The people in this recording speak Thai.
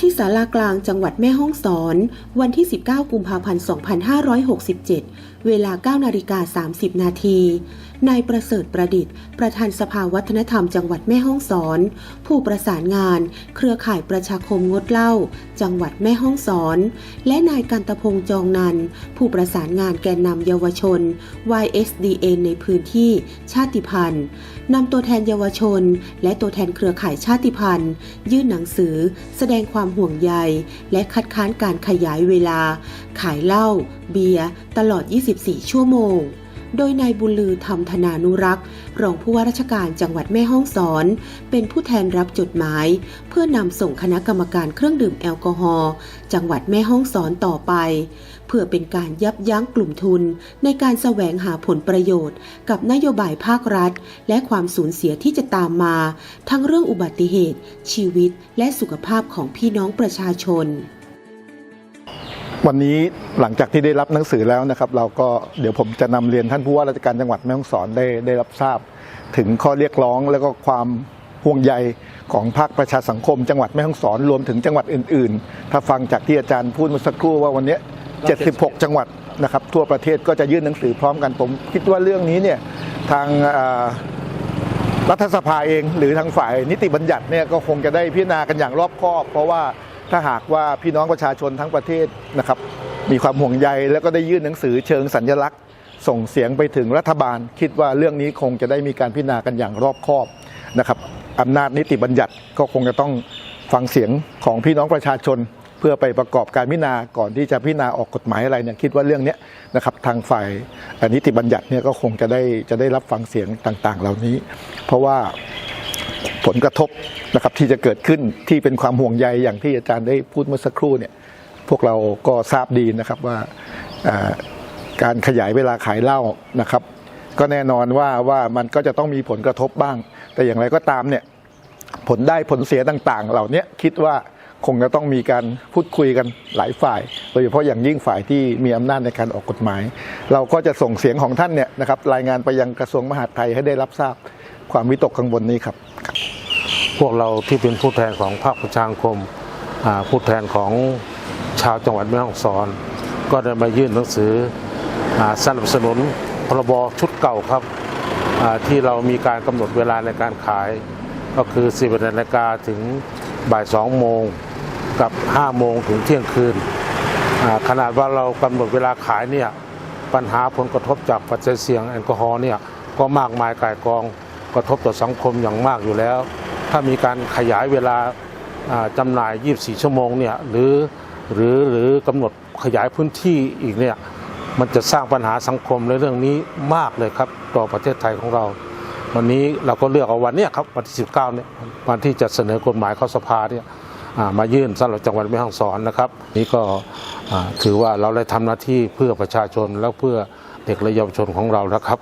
ที่ศาลากลางจังหวัดแม่ฮ่องสอน วันที่ 19 กุมภาพันธ์ 2567 เวลา 9 นาฬิกา 30 นาที นายประเสริฐประดิษฐ์ ประธานสภาวัฒนธรรมจังหวัดแม่ฮ่องสอน ผู้ประสานงาน เครือข่ายประชาคมงดเหล้าจังหวัดแม่ฮ่องสอน และนายกันตพงษ์จองนัน ผู้ประสานงานแกนนำเยาวชน YSDN ในพื้นที่ชาติพันธุ์นำตัวแทนเยาวชน และตัวแทนเครือข่ายชาติพันธุ์ ยื่นหนังสือ แสดงความห่วงใย และคัดค้านการขยายเวลา ขายเหล้าเบียร์ตลอด 24 ชั่วโมง โดยนายบุญลือธรรมธนานุรักษ์ รองผู้ว่าราชการจังหวัดแม่ฮ่องสอน เป็นผู้แทนรับจดหมาย เพื่อนำส่งคณะกรรมการเครื่องดื่มแอลกอฮอล์จังหวัดแม่ฮ่องสอนต่อไป เพื่อเป็นการยับยั้งกลุ่มทุน ในการแสวงหาผลประโยชน์ กับนโยบายภาครัฐ และความสูญเสียที่จะตามมา ทั้งเรื่องอุบัติเหตุ ชีวิตและสุขภาพของพี่น้องประชาชน วันนี้หลังจากที่ได้รับหนังสือแล้วนะครับ เราก็เดี๋ยวผมจะนำเรียนท่านผู้ว่าราชการจังหวัดแม่ฮ่องสอนได้ได้รับทราบ ถึงข้อเรียกร้องแล้วก็ความห่วงใยของภาคประชาสังคม จังหวัดแม่ฮ่องสอนรวมถึงจังหวัดอื่น ๆ ถ้าฟังจากที่อาจารย์พูดเมื่อสักครู่ว่าวันนี้ 76 จังหวัดนะครับ ทั่วประเทศก็จะยื่นหนังสือพร้อมกันผมคิดว่าเรื่องนี้เนี่ยทางรัฐสภาเอง หรือทางฝ่ายนิติบัญญัติเนี่ยก็คงจะได้พิจารณากันอย่างรอบคอบ เพราะว่า ถ้าหากว่าพี่น้องประชาชนทั้งประเทศนะครับ มีความห่วงใยแล้วก็ได้ยื่นหนังสือเชิงสัญลักษณ์ ส่งเสียงไปถึงรัฐบาล คิดว่าเรื่องนี้คงจะได้มีการพิจารณากันอย่างรอบคอบนะครับอำนาจนิติบัญญัติก็คงจะต้องฟังเสียงของพี่น้องประชาชน เพื่อไปประกอบการพิจารณาก่อนที่จะพิจารณาออกกฎหมายอะไรเนี่ยคิดว่าเรื่องนี้นะครับทางฝ่ายนิติบัญญัติเนี่ยก็คงจะได้จะได้รับฟังเสียงต่าง ๆ เหล่านี้ เพราะว่า ผลกระทบนะครับที่จะเกิดขึ้นที่เป็นความห่วงใยอย่างที่อาจารย์ได้พูดเมื่อสักครู่เนี่ยพวกเราก็ทราบดีนะครับว่าการขยายเวลาขายเหล้านะครับ ก็แน่นอนว่าว่ามันก็จะต้องมีผลกระทบบ้าง แต่อย่างไรก็ตามเนี่ยผลได้ผลเสียต่างๆ เหล่านี้คิดว่าคงจะต้องมีการพูดคุยกันหลายฝ่าย โดยเฉพาะอย่างยิ่งฝ่ายที่มีอำนาจในการออกกฎหมาย เราก็จะส่งเสียงของท่านเนี่ยนะครับรายงานไปยังกระทรวงมหาดไทยให้ได้รับทราบความวิตกกังวลนี้ครับ พวกเราที่เป็นผู้แทนของภาคประชาคมผู้แทนของชาวจังหวัดแม่ฮ่องสอน ก็ได้มายื่นหนังสืออสนับสนุนพรบชุดเก่าครับที่เรามีการกำหนดเวลาในการขาย ก็คือ 10นาฬิกาถึงบ่าย 2 โมงกับ 5 โมงถึงเที่ยงคืนขนาดว่าเรากำหนดเวลาขายเนี่ยปัญหาผลกระทบจากปัจจัยเสี่ยงแอลกอฮอล์เนี่ยก็มากมายกายกองกระทบต่อสังคมอย่างมากอยู่แล้ว ถ้ามีการขยายเวลาอ่าจำหน่าย 24 ชั่วโมงเนี่ยหรือหรือหรือกำหนดขยายพื้นที่อีกเนี่ยมันจะสร้างปัญหาสังคมในเรื่องนี้มากเลยครับต่อประเทศไทยของเรา วันนี้เราก็เลือกเอาวันนี้ครับวันที่ 19เนี่ยวันที่จะเสนอกฎหมายเข้าสภาเนี่ยมายื่นสำหรับจังหวัดแม่ฮ่องสอนนะครับ นี่ก็ถือว่าเราได้ทำหน้าที่เพื่อประชาชนแล้วเพื่อเด็กและเยาวชนของเรานะครับ